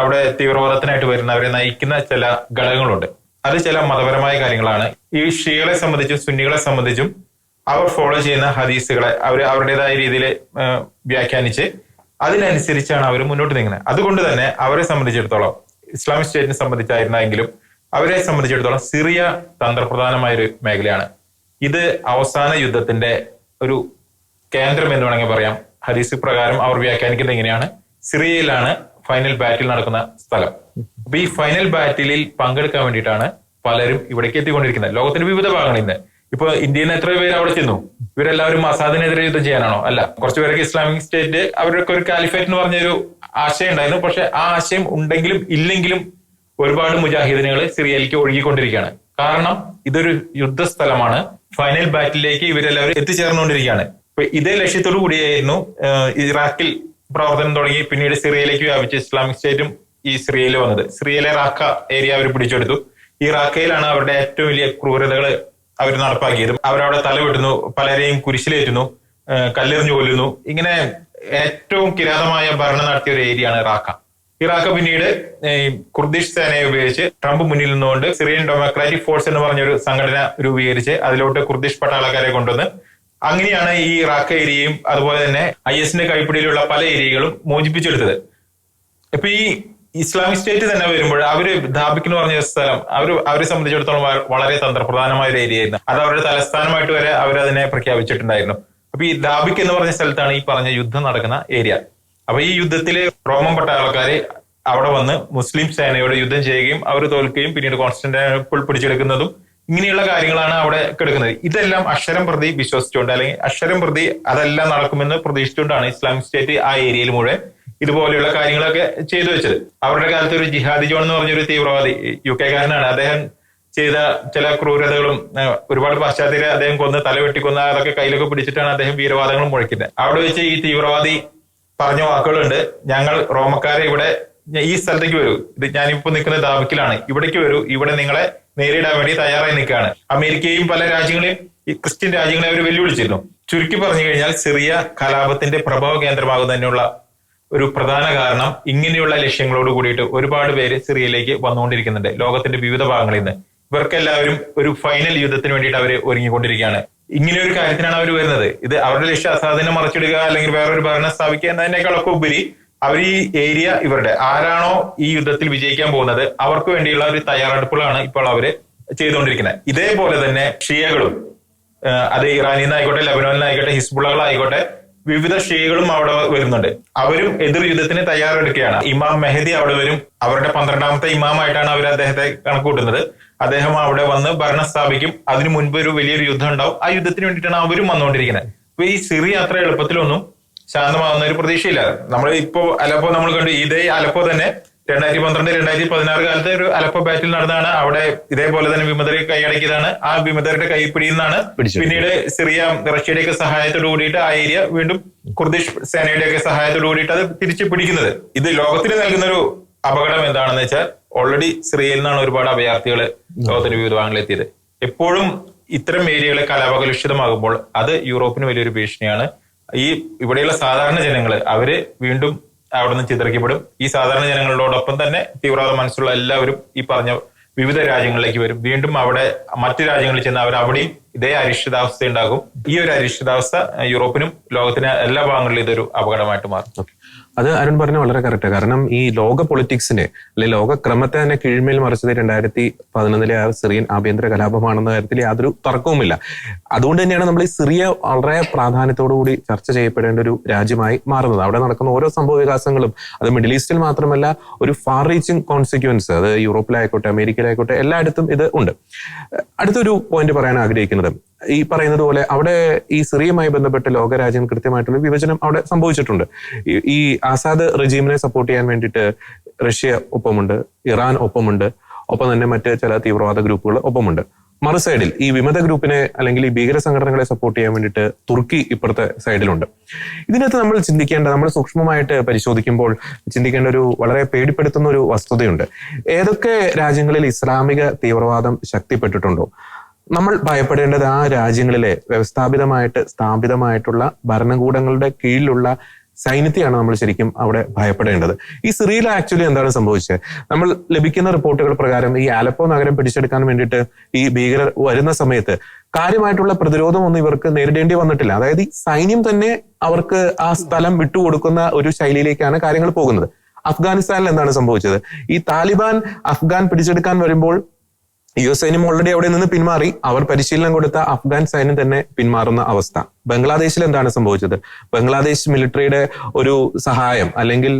അവിടെ തീവ്രവാദത്തിനായിട്ട് വരുന്നവരെ നയിക്കുന്ന ചില ഘടകങ്ങളുണ്ട്. അത് ചില മതപരമായ കാര്യങ്ങളാണ്. ഈ ഷീകളെ സംബന്ധിച്ചും സുന്നികളെ സംബന്ധിച്ചും അവർ ഫോളോ ചെയ്യുന്ന ഹദീസുകളെ അവർ അവരുടേതായ രീതിയിൽ വ്യാഖ്യാനിച്ച് അതിനനുസരിച്ചാണ് അവർ മുന്നോട്ട് നീങ്ങുന്നത്. അതുകൊണ്ട് തന്നെ അവരെ സംബന്ധിച്ചിടത്തോളം ഇസ്ലാമിക് സ്റ്റേറ്റിനെ സംബന്ധിച്ചായിരുന്നെങ്കിലും അവരെ സംബന്ധിച്ചിടത്തോളം സിറിയ തന്ത്രപ്രധാനമായ ഒരു മേഖലയാണ്. ഇത് അവസാന യുദ്ധത്തിന്റെ ഒരു കേന്ദ്രം എന്ന് വേണമെങ്കിൽ പറയാം. ഹദീസ് പ്രകാരം അവർ വ്യാഖ്യാനിക്കുന്നത് എങ്ങനെയാണ് സിറിയയിലാണ് ഫൈനൽ ബാറ്റിൽ നടക്കുന്ന സ്ഥലം. അപ്പൊ ഈ ഫൈനൽ ബാറ്റിലിൽ പങ്കെടുക്കാൻ വേണ്ടിയിട്ടാണ് പലരും ഇവിടേക്ക് എത്തിക്കൊണ്ടിരിക്കുന്നത്. ലോകത്തിന്റെ വിവിധ ഭാഗങ്ങളിൽ നിന്ന് ഇപ്പൊ ഇന്ത്യയിൽ നിന്ന് എത്ര പേര് അവിടെ ചെന്നു? ഇവരെല്ലാവരും മസാദിനെതിരെ യുദ്ധം ചെയ്യാനാണോ? അല്ല കുറച്ചു പേരൊക്കെ ഇസ്ലാമിക് സ്റ്റേറ്റ് അവരൊക്കെ ഒരു കാലിഫേറ്റ് എന്ന് പറഞ്ഞൊരു ആശയം ഉണ്ടായിരുന്നു. പക്ഷെ ആ ആശയം ഉണ്ടെങ്കിലും ഇല്ലെങ്കിലും ഒരുപാട് മുജാഹിദിനുകൾ സിറിയയിലേക്ക് ഒഴുകിക്കൊണ്ടിരിക്കുകയാണ്. കാരണം ഇതൊരു യുദ്ധസ്ഥലമാണ്. ഫൈനൽ ബാറ്റിലേക്ക് ഇവരെല്ലാവരും എത്തിച്ചേർന്നുകൊണ്ടിരിക്കുകയാണ്. ഇപ്പൊ ഇതേ ലക്ഷ്യത്തോടു കൂടിയായിരുന്നു ഇറാഖിൽ പ്രവർത്തനം തുടങ്ങി. പിന്നീട് സിറിയയിലേക്ക് വ്യാപിച്ച് ഇസ്ലാമിക് സ്റ്റേറ്റും ഈ സിറിയയിൽ വന്നത്. സിറിയയിലെ റാക്ക ഏരിയ അവർ പിടിച്ചെടുത്തു. ഈ റാക്കയിലാണ് അവരുടെ ഏറ്റവും വലിയ ക്രൂരതകൾ അവർ നടപ്പാക്കിയത്. അവരവിടെ തലവിടുന്നു പലരെയും കുരിശിലേറ്റുന്നു കല്ലെറിഞ്ഞു കൊല്ലുന്നു. ഇങ്ങനെ ഏറ്റവും കിരാതമായ ഭരണം നടത്തിയ ഒരു ഏരിയയാണ് റാക്ക ഇറാഖ് പിന്നീട് കുർദിഷ് സേനയെ ഉപയോഗിച്ച് ട്രംപ് മുന്നിൽ നിന്നുകൊണ്ട് സിറിയൻ ഡെമോക്രാറ്റിക് ഫോഴ്സ് എന്ന് പറഞ്ഞൊരു സംഘടന രൂപീകരിച്ച് അതിലോട്ട് കുർദിഷ് പട്ടാളക്കാരെ കൊണ്ടുവന്ന് അങ്ങനെയാണ് ഈ ഇറാഖ് ഏരിയയും അതുപോലെ തന്നെ ഐ എസിന്റെ കൈപ്പിടിയിലുള്ള പല ഏരിയകളും മോചിപ്പിച്ചെടുത്തത്. ഇപ്പൊ ഈ ഇസ്ലാമിക് സ്റ്റേറ്റ് തന്നെ വരുമ്പോൾ അവർ ധാബിക്ക് എന്ന് പറഞ്ഞ സ്ഥലം അവർ അവരെ സംബന്ധിച്ചിടത്തോളം വളരെ തന്ത്രപ്രധാനമായ ഒരു ഏരിയ ആയിരുന്നു. അത് അവരുടെ തലസ്ഥാനമായിട്ട് വരെ അവരതിനെ പ്രഖ്യാപിച്ചിട്ടുണ്ടായിരുന്നു. അപ്പൊ ഈ ധാബിക്ക് എന്ന് പറഞ്ഞ സ്ഥലത്താണ് ഈ പറഞ്ഞ യുദ്ധം നടക്കുന്ന ഏരിയ. അപ്പൊ ഈ യുദ്ധത്തിൽ റോമൻ പട്ടാളക്കാര് അവിടെ വന്ന് മുസ്ലിം സേനയോട് യുദ്ധം ചെയ്യുകയും അവർ തോൽക്കുകയും പിന്നീട് കോൺസ്റ്റന്റൈനോപ്പിൾ പിടിച്ചെടുക്കുന്നതും ഇങ്ങനെയുള്ള കാര്യങ്ങളാണ് അവിടെ കിടക്കുന്നത്. ഇതെല്ലാം അക്ഷരം പ്രതി വിശ്വസിച്ചുകൊണ്ട് അല്ലെങ്കിൽ അക്ഷരം പ്രതി അതെല്ലാം നടക്കുമെന്ന് പ്രതീക്ഷിച്ചുകൊണ്ടാണ് ഇസ്ലാമിക് സ്റ്റേറ്റ് ആ ഏരിയയിൽ മുഴുവൻ ഇതുപോലെയുള്ള കാര്യങ്ങളൊക്കെ ചെയ്തു വെച്ചത്. അവരുടെ കാലത്ത് ഒരു ജിഹാദി ജോൺ എന്ന് പറഞ്ഞൊരു തീവ്രവാദി യു കെ കെക്കാരനാണ് അദ്ദേഹം ചെയ്ത ചില ക്രൂരതകളും ഒരുപാട് പാശ്ചാത്യരെ അദ്ദേഹം കൊന്ന് തലവെട്ടിക്കൊന്ന അതൊക്കെ കയ്യിലൊക്കെ പിടിച്ചിട്ടാണ് അദ്ദേഹം വീരവാദങ്ങളും മുഴക്കുന്നത് അവിടെ വെച്ച് ഈ തീവ്രവാദി പറഞ്ഞ വാക്കുകളുണ്ട് ഞങ്ങൾ റോമക്കാരെ ഇവിടെ ഈ സ്ഥലത്തേക്ക് വരൂ. ഇത് ഞാനിപ്പോ നിൽക്കുന്ന ദാബിക്കിലാണ്. ഇവിടേക്ക് വരൂ. ഇവിടെ നിങ്ങളെ നേരിടാൻ വേണ്ടി തയ്യാറായി നിൽക്കുകയാണ്. അമേരിക്കയും പല രാജ്യങ്ങളെയും ഈ ക്രിസ്ത്യൻ രാജ്യങ്ങളെ അവർ വെല്ലുവിളിച്ചിരുന്നു. ചുരുക്കി പറഞ്ഞു കഴിഞ്ഞാൽ സിറിയ കലാപത്തിന്റെ പ്രഭവ കേന്ദ്രമാകുന്നതിനുള്ള ഒരു പ്രധാന കാരണം ഇങ്ങനെയുള്ള ലക്ഷ്യങ്ങളോട് കൂടിയിട്ട് ഒരുപാട് പേര് സിറിയയിലേക്ക് വന്നുകൊണ്ടിരിക്കുന്നുണ്ട്. ലോകത്തിന്റെ വിവിധ ഭാഗങ്ങളിൽ നിന്ന്. ഇവർക്കെല്ലാവരും ഒരു ഫൈനൽ യുദ്ധത്തിന് വേണ്ടിയിട്ട് അവർ ഒരുങ്ങിക്കൊണ്ടിരിക്കുകയാണ്. ഇങ്ങനെ ഒരു കാര്യത്തിനാണ് അവർ വരുന്നത്. ഇത് അവരുടെ ലക്ഷ്യം അസാധനം മറച്ചിടുക അല്ലെങ്കിൽ വേറൊരു ഭരണം സ്ഥാപിക്കുക എന്നതിനേക്കാളൊക്കെ ഉപരി അവർ ഈ ഏരിയ ഇവരുടെ ആരാണോ ഈ യുദ്ധത്തിൽ വിജയിക്കാൻ പോകുന്നത് അവർക്ക് വേണ്ടിയുള്ള ഒരു തയ്യാറെടുപ്പുകളാണ് ഇപ്പോൾ അവർ ചെയ്തുകൊണ്ടിരിക്കുന്നത്. ഇതേപോലെ തന്നെ ഷിയകളും അത് ഇറാനിൽ നിന്നായിക്കോട്ടെ ലബനോനിൽ ഹിസ്ബുള്ളകളായിക്കോട്ടെ വിവിധ ഷീകളും അവിടെ വരുന്നുണ്ട്. അവരും എതിർ യുദ്ധത്തിന് തയ്യാറെടുക്കുകയാണ്. ഇമാം മെഹദി അവിടെ വരും. അവരുടെ പന്ത്രണ്ടാമത്തെ ഇമാമായിട്ടാണ് അവർ അദ്ദേഹത്തെ കണക്കൂട്ടുന്നത് അദ്ദേഹം അവിടെ വന്ന് ഭരണം സ്ഥാപിക്കും. അതിനു മുൻപ് ഒരു വലിയൊരു യുദ്ധം ഉണ്ടാവും. ആ യുദ്ധത്തിന് വേണ്ടിയിട്ടാണ് അവരും വന്നുകൊണ്ടിരിക്കുന്നത്. അപ്പൊ ഈ സിറി അത്ര എളുപ്പത്തിലൊന്നും ശാന്തമാകുന്ന ഒരു പ്രതീക്ഷയില്ല. നമ്മൾ ഇപ്പോ അലപ്പോ നമ്മൾ കണ്ടു. ഇതേ അലപ്പോ തന്നെ രണ്ടായിരത്തി പന്ത്രണ്ട് രണ്ടായിരത്തി പതിനാറ് കാലത്ത് ഒരു അലപ്പ ബാറ്റിൽ നടന്നതാണ് അവിടെ ഇതേപോലെ തന്നെ വിമതരെ കൈയടക്കിയതാണ്. ആ വിമതരുടെ കൈപ്പിടിയിൽ നിന്നാണ് പിന്നീട് സിറിയ റഷ്യയുടെ ഒക്കെ സഹായത്തോട് കൂടിയിട്ട് ആ ഏരിയ വീണ്ടും കുർദിഷ് സേനയുടെ ഒക്കെ സഹായത്തോട് കൂടിയിട്ട് അത് തിരിച്ചു പിടിക്കുന്നത്. ഇത് ലോകത്തിന് നൽകുന്ന ഒരു അപകടം എന്താണെന്ന് വെച്ചാൽ ഓൾറെഡി സിറിയയിൽ നിന്നാണ് ഒരുപാട് അഭയാർത്ഥികൾ ലോകത്തിന്റെ വിവിധ ഭാഗങ്ങളിൽ എത്തിയത് എപ്പോഴും ഇത്തരം ഏരിയകളെ കലാപകലുഷിതമാകുമ്പോൾ അത് യൂറോപ്പിന് വലിയൊരു ഭീഷണിയാണ്. ഈ ഇവിടെയുള്ള സാധാരണ ജനങ്ങൾ അവർ വീണ്ടും അവിടെ നിന്ന് ചിതറിക്കപ്പെടും. ഈ സാധാരണ ജനങ്ങളോടൊപ്പം തന്നെ തീവ്രവാദ മനസ്സുള്ള എല്ലാവരും ഈ പറഞ്ഞ വിവിധ രാജ്യങ്ങളിലേക്ക് വരും. വീണ്ടും അവിടെ മറ്റു രാജ്യങ്ങളിൽ ചെന്ന് അവർ അവിടെയും ഇതേ അരിഷ്ടിതാവസ്ഥ ഉണ്ടാകും ഈ ഒരു അരിഷ്ടിതാവസ്ഥ യൂറോപ്പിനും ലോകത്തിന് എല്ലാ ഭാഗങ്ങളിലും ഇതൊരു അപകടമായിട്ട് മാറും. അത് അരുൺ പറഞ്ഞ വളരെ കറക്റ്റ് കാരണം ഈ ലോക പൊളിറ്റിക്സിനെ അല്ലെങ്കിൽ ലോക ക്രമത്തെ തന്നെ കീഴ്മേൽ മറിച്ചത് രണ്ടായിരത്തി പതിനൊന്നിലെ ആ സിറിയൻ ആഭ്യന്തര കലാപമാണെന്ന കാര്യത്തിൽ യാതൊരു തർക്കവുമില്ല. അതുകൊണ്ട് തന്നെയാണ് നമ്മൾ ഈ സിറിയ വളരെ പ്രാധാന്യത്തോടു കൂടി ചർച്ച ചെയ്യപ്പെടേണ്ട ഒരു രാജ്യമായി മാറുന്നത്. അവിടെ നടക്കുന്ന ഓരോ സംഭവ വികാസങ്ങളും അത് മിഡിൽ ഈസ്റ്റിൽ മാത്രമല്ല ഒരു ഫാർ റീച്ചിങ് കോൺസിക്വൻസ് അത് യൂറോപ്പിലായിക്കോട്ടെ അമേരിക്കയിലായിക്കോട്ടെ എല്ലായിടത്തും ഇത് ഉണ്ട്. അടുത്തൊരു പോയിന്റ് പറയാൻ ആഗ്രഹിക്കുന്നത്. ഈ പറയുന്നത് പോലെ അവിടെ ഈ സിറിയയുമായി ബന്ധപ്പെട്ട ലോകരാജ്യം കൃത്യമായിട്ടുള്ള വിഭജനം അവിടെ സംഭവിച്ചിട്ടുണ്ട്. ഈ ആസാദ് റെജീമിനെ സപ്പോർട്ട് ചെയ്യാൻ വേണ്ടിയിട്ട് റഷ്യ ഒപ്പമുണ്ട് ഇറാൻ ഒപ്പമുണ്ട് ഒപ്പം തന്നെ മറ്റ് ചില തീവ്രവാദ ഗ്രൂപ്പുകൾ ഒപ്പമുണ്ട്. മറു സൈഡിൽ ഈ വിമത ഗ്രൂപ്പിനെ അല്ലെങ്കിൽ ഈ ഭീകര സംഘടനകളെ സപ്പോർട്ട് ചെയ്യാൻ വേണ്ടിയിട്ട് തുർക്കി ഇപ്പുറത്തെ സൈഡിലുണ്ട് ഇതിനകത്ത് നമ്മൾ ചിന്തിക്കേണ്ട നമ്മൾ സൂക്ഷ്മമായിട്ട് പരിശോധിക്കുമ്പോൾ ചിന്തിക്കേണ്ട ഒരു വളരെ പേടിപ്പെടുത്തുന്ന ഒരു വസ്തുതയുണ്ട്. ഏതൊക്കെ രാജ്യങ്ങളിൽ ഇസ്ലാമിക തീവ്രവാദം ശക്തിപ്പെട്ടിട്ടുണ്ടോ? നമ്മൾ ഭയപ്പെടേണ്ടത് ആ രാജ്യങ്ങളിലെ വ്യവസ്ഥാപിതമായിട്ട് സ്ഥാപിതമായിട്ടുള്ള ഭരണകൂടങ്ങളുടെ കീഴിലുള്ള സൈന്യത്തെയാണ് നമ്മൾ ശരിക്കും അവിടെ ഭയപ്പെടേണ്ടത്. ഈ സിറിയയിൽ ആക്ച്വലി എന്താണ് സംഭവിച്ചത്? നമ്മൾ ലഭിക്കുന്ന റിപ്പോർട്ടുകൾ പ്രകാരം ഈ ആലപ്പോ നഗരം പിടിച്ചെടുക്കാൻ വേണ്ടിയിട്ട് ഈ ഭീകരർ വരുന്ന സമയത്ത് കാര്യമായിട്ടുള്ള പ്രതിരോധം ഒന്നും ഇവർക്ക് നേരിടേണ്ടി വന്നിട്ടില്ല. അതായത് ഈ സൈന്യം തന്നെ അവർക്ക് ആ സ്ഥലം വിട്ടുകൊടുക്കുന്ന ഒരു ശൈലിയിലേക്കാണ് കാര്യങ്ങൾ പോകുന്നത്. അഫ്ഗാനിസ്ഥാനിൽ എന്താണ് സംഭവിച്ചത്? ഈ താലിബാൻ അഫ്ഗാൻ പിടിച്ചെടുക്കാൻ വരുമ്പോൾ യു എസ് സൈന്യം ഓൾറെഡി അവിടെ നിന്ന് പിന്മാറി. അവർ പരിശീലനം കൊടുത്ത അഫ്ഗാൻ സൈന്യം തന്നെ പിന്മാറുന്ന അവസ്ഥ. ബംഗ്ലാദേശിൽ എന്താണ് സംഭവിച്ചത്? ബംഗ്ലാദേശ് മിലിറ്ററിയുടെ ഒരു സഹായം അല്ലെങ്കിൽ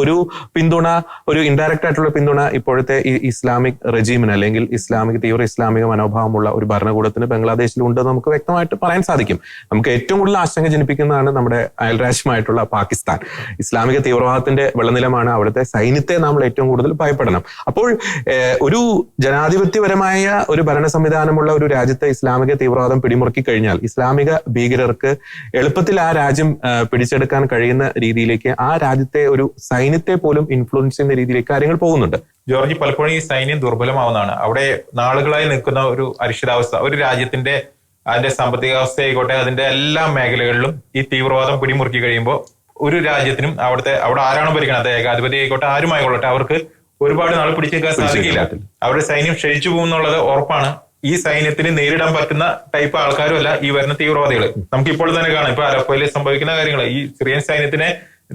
ഒരു പിന്തുണ ഒരു ഇൻഡയറക്റ്റ് ആയിട്ടുള്ള പിന്തുണ ഇപ്പോഴത്തെ ഈ ഇസ്ലാമിക് റെജീമിന് അല്ലെങ്കിൽ ഇസ്ലാമിക് തീവ്ര ഇസ്ലാമിക മനോഭാവമുള്ള ഒരു ഭരണകൂടത്തിന് ബംഗ്ലാദേശിൽ ഉണ്ടെന്ന് നമുക്ക് വ്യക്തമായിട്ട് പറയാൻ സാധിക്കും. നമുക്ക് ഏറ്റവും കൂടുതൽ ആശങ്ക ജനിപ്പിക്കുന്നതാണ് നമ്മുടെ അയൽരാജ്യമായിട്ടുള്ള പാകിസ്ഥാൻ. ഇസ്ലാമിക തീവ്രവാദത്തിന്റെ വെള്ളനിലമാണ് അവിടുത്തെ സൈന്യത്തെ നമ്മൾ ഏറ്റവും കൂടുതൽ ഭയപ്പെടണം. അപ്പോൾ ഒരു ജനാധിപത്യപരമായ ഒരു ഭരണ സംവിധാനമുള്ള ഒരു രാജ്യത്തെ ഇസ്ലാമിക തീവ്രവാദം പിടിമുറുക്കി കഴിഞ്ഞാൽ ഇസ്ലാമിക ഭീകരർക്ക് എളുപ്പത്തിൽ ആ രാജ്യം പിടിച്ചെടുക്കാൻ കഴിയുന്ന രീതിയിലേക്ക് ആ രാജ്യത്തെ ഒരു സൈന്യത്തെ പോലും ഇൻഫ്ലുവൻസ് ചെയ്യുന്ന രീതിയിലേക്ക് കാര്യങ്ങൾ പോകുന്നുണ്ട്. ജോർജി പലപ്പോഴും ഈ സൈന്യം ദുർബലമാവുന്നതാണ്. അവിടെ നാളുകളായി നിൽക്കുന്ന ഒരു അരിഷിതാവസ്ഥ ഒരു രാജ്യത്തിന്റെ അതിന്റെ സാമ്പത്തിക അവസ്ഥയായിക്കോട്ടെ അതിന്റെ എല്ലാ മേഖലകളിലും ഈ തീവ്രവാദം പിടിമുറുക്കി കഴിയുമ്പോൾ ഒരു രാജ്യത്തിനും അവിടുത്തെ അവിടെ ആരാണോ ഭരിക്കുന്നത് ഏകാധിപതി ആയിക്കോട്ടെ ആരുമായിക്കൊള്ളട്ടെ അവർക്ക് ഒരുപാട് നാൾ പിടിച്ചേക്കാൻ സാധിക്കില്ല. അവരുടെ സൈന്യം ക്ഷയിച്ചു പോകുന്നുള്ളത് ഉറപ്പാണ്. ഈ സൈന്യത്തിന് നേരിടാൻ പറ്റുന്ന ടൈപ്പ് ആൾക്കാരും അല്ല ഈ വരുന്ന തീവ്രവാദികൾ നമുക്ക് ഇപ്പോൾ തന്നെ കാണാം. ഇപ്പൊ അലപ്പയിൽ സംഭവിക്കുന്ന കാര്യങ്ങൾ ഈ സിറിയൻ സൈന്യത്തിനെ